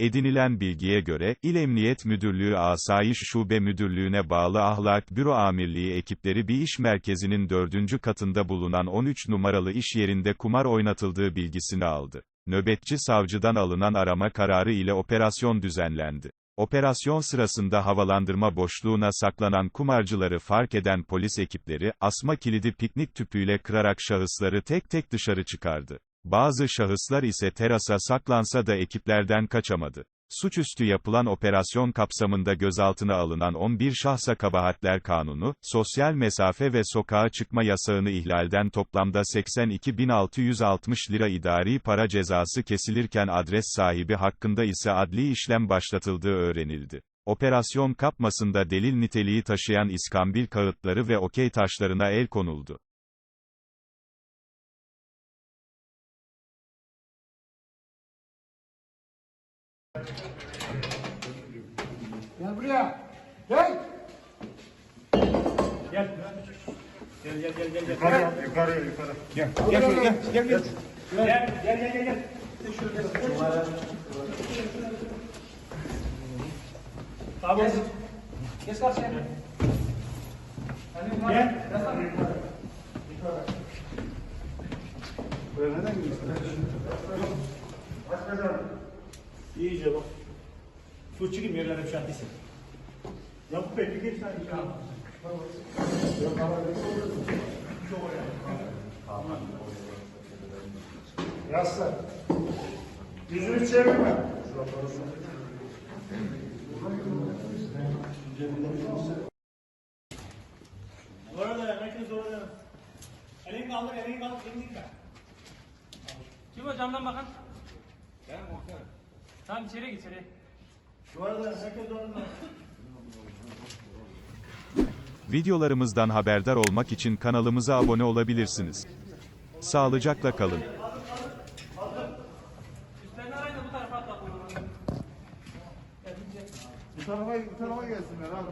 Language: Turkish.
Edinilen bilgiye göre, İl Emniyet Müdürlüğü Asayiş Şube Müdürlüğü'ne bağlı Ahlak Büro Amirliği ekipleri bir iş merkezinin dördüncü katında bulunan 13 numaralı iş yerinde kumar oynatıldığı bilgisini aldı. Nöbetçi savcıdan alınan arama kararı ile operasyon düzenlendi. Operasyon sırasında havalandırma boşluğuna saklanan kumarcıları fark eden polis ekipleri, asma kilidi piknik tüpüyle kırarak şahısları tek tek dışarı çıkardı. Bazı şahıslar ise terasa saklansa da ekiplerden kaçamadı. Suçüstü yapılan operasyon kapsamında gözaltına alınan 11 şahsa kabahatler kanunu, sosyal mesafe ve sokağa çıkma yasağını ihlalden toplamda 82.660 lira idari para cezası kesilirken adres sahibi hakkında ise adli işlem başlatıldığı öğrenildi. Operasyon kapmasında delil niteliği taşıyan iskambil kağıtları ve okey taşlarına el konuldu. Gel buraya. Gel. Yukarı, yukarı, yukarı. Gel gel gel gel gel. Tamam. Geç karşıya. Gel. Böyle neden gidiyorsun? Başbakanım. İyice bak. Su çıkayım yerlere şu an desin. Yakup Bey bir geç lan. Yaslan. Yüzünü çevirme. Orada herkes orada. Elini kaldır, elini kaldır, elini kaldır. Kim o camdan bakan? Ben muhtarım. Tamam içeri git içeri. Bu arada herkes orada. Videolarımızdan haberdar olmak için kanalımıza abone olabilirsiniz. Sağlıcakla kalın. Arayın da bu tarafa atla. Bu tarafa, bu tarafa gelsinler abi.